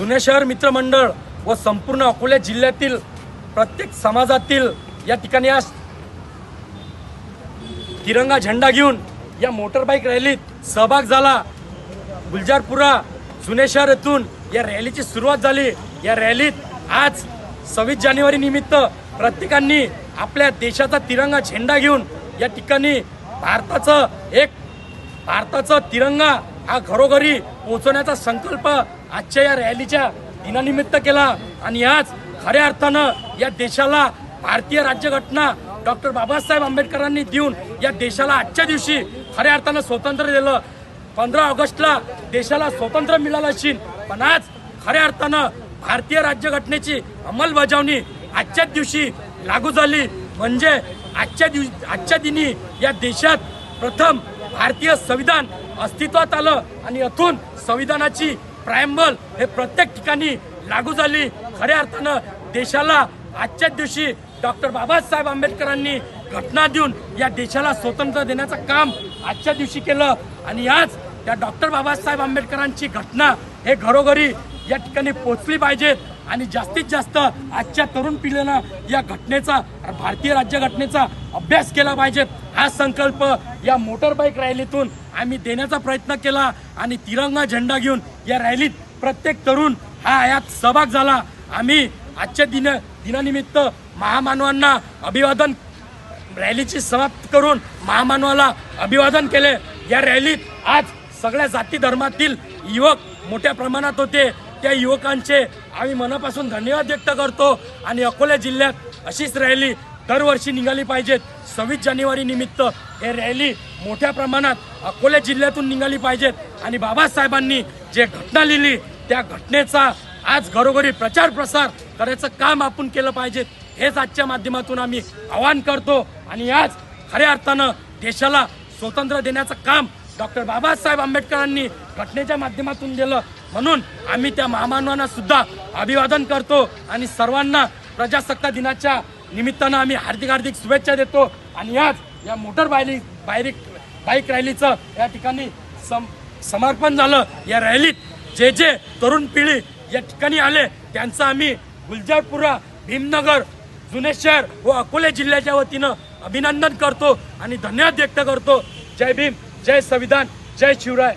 जुने शहर मित्रमंडळ व संपूर्ण अकोला जिल्ह्यातील प्रत्येक समाजातील या ठिकाणी आज तिरंगा झेंडा घेऊन या मोटरबाईक रॅलीत सहभाग झाला. गुलजारपुरा जुने शहर येथून या रॅलीची सुरुवात झाली. या रॅलीत आज सव्वीस जानेवारी निमित्त प्रत्येकांनी आपल्या देशाचा तिरंगा झेंडा घेऊन या ठिकाणी भारताचं एक भारताचं तिरंगा हा घरोघरी पोहोचवण्याचा संकल्प आजच्या या रॅलीच्या दिनानिमित्त केला. आणि आज खऱ्या अर्थानं या देशाला भारतीय राज्यघटना डॉक्टर बाबासाहेब आंबेडकरांनी देऊन या देशाला आजच्या दिवशी खऱ्या अर्थानं स्वातंत्र्य दिलं. पंधरा ऑगस्टला देशाला स्वातंत्र्य मिळालं असेल पण आज खऱ्या अर्थानं भारतीय राज्यघटनेची अंमलबजावणी आजच्याच दिवशी लागू झाली. म्हणजे आजच्या दिवशी आजच्या दिनी या देशात प्रथम भारतीय संविधान अस्तित्वात आलं आणि अथून संविधानाची प्रायम्बल हे प्रत्येक ठिकाणी लागू झाली. खऱ्या अर्थानं देशाला आजच्याच दिवशी डॉक्टर बाबासाहेब आंबेडकरांनी घटना देऊन या देशाला स्वतंत्र देण्याचं काम आजच्या दिवशी केलं आणि आज त्या डॉक्टर बाबासाहेब आंबेडकरांची घटना हे घरोघरी या ठिकाणी पोचली पाहिजेत आणि जास्तीत जास्त आजच्या तरुण पिढीनं या घटनेचा भारतीय राज्यघटनेचा अभ्यास केला पाहिजे. हा संकल्प या मोटरबाईक रॅलीतून आम्ही देण्याचा प्रयत्न केला आणि तिरंगा झेंडा घेऊन या रॅलीत प्रत्येक तरुण हा यात सहभाग झाला. आम्ही आजच्या दिन दिनानिमित्त महामानवांना अभिवादन रॅलीची समाप्त करून महामानवाला अभिवादन केले. या रॅलीत आज सगळ्या जाती धर्मातील युवक मोठ्या प्रमाणात होते. त्या युवकांचे आम्ही मनापासून धन्यवाद व्यक्त करतो आणि अकोला जिल्ह्यात अशीच रॅली दरवर्षी निघाली पाहिजेत. सव्वीस जानेवारी निमित्त हे रॅली मोठ्या प्रमाणात अकोला जिल्ह्यातून निघाली पाहिजेत. आणि बाबासाहेबांनी जे घटना लिहिली त्या घटनेचा आज घरोघरी प्रचार प्रसार करायचं काम आपण केलं पाहिजे हेच आजच्या माध्यमातून आम्ही आवाहन करतो. आणि आज खऱ्या अर्थानं देशाला स्वातंत्र्य देण्याचं काम डॉक्टर बाबासाहेब आंबेडकरांनी घटनेच्या माध्यमातून दिलं. म्हणून आम्ही त्या महामानवांना सुद्धा अभिवादन करतो. आणि सर्वांना प्रजासत्ता दिनाच्या निमित्तानं आम्ही हार्दिक हार्दिक शुभेच्छा देतो. आणि आज या मोटर बायली बायरिक बाईक रॅलीचं या ठिकाणी सम समर्पण झालं. या रॅलीत जे जे तरुण पिढी या ठिकाणी आले त्यांचं आम्ही गुलजारपुरा भीमनगर जुने शहर व अकोले जिल्ह्याच्या वतीनं अभिनंदन करतो आणि धन्यवाद व्यक्त करतो. जय भीम जय संविधान जय शिवराय.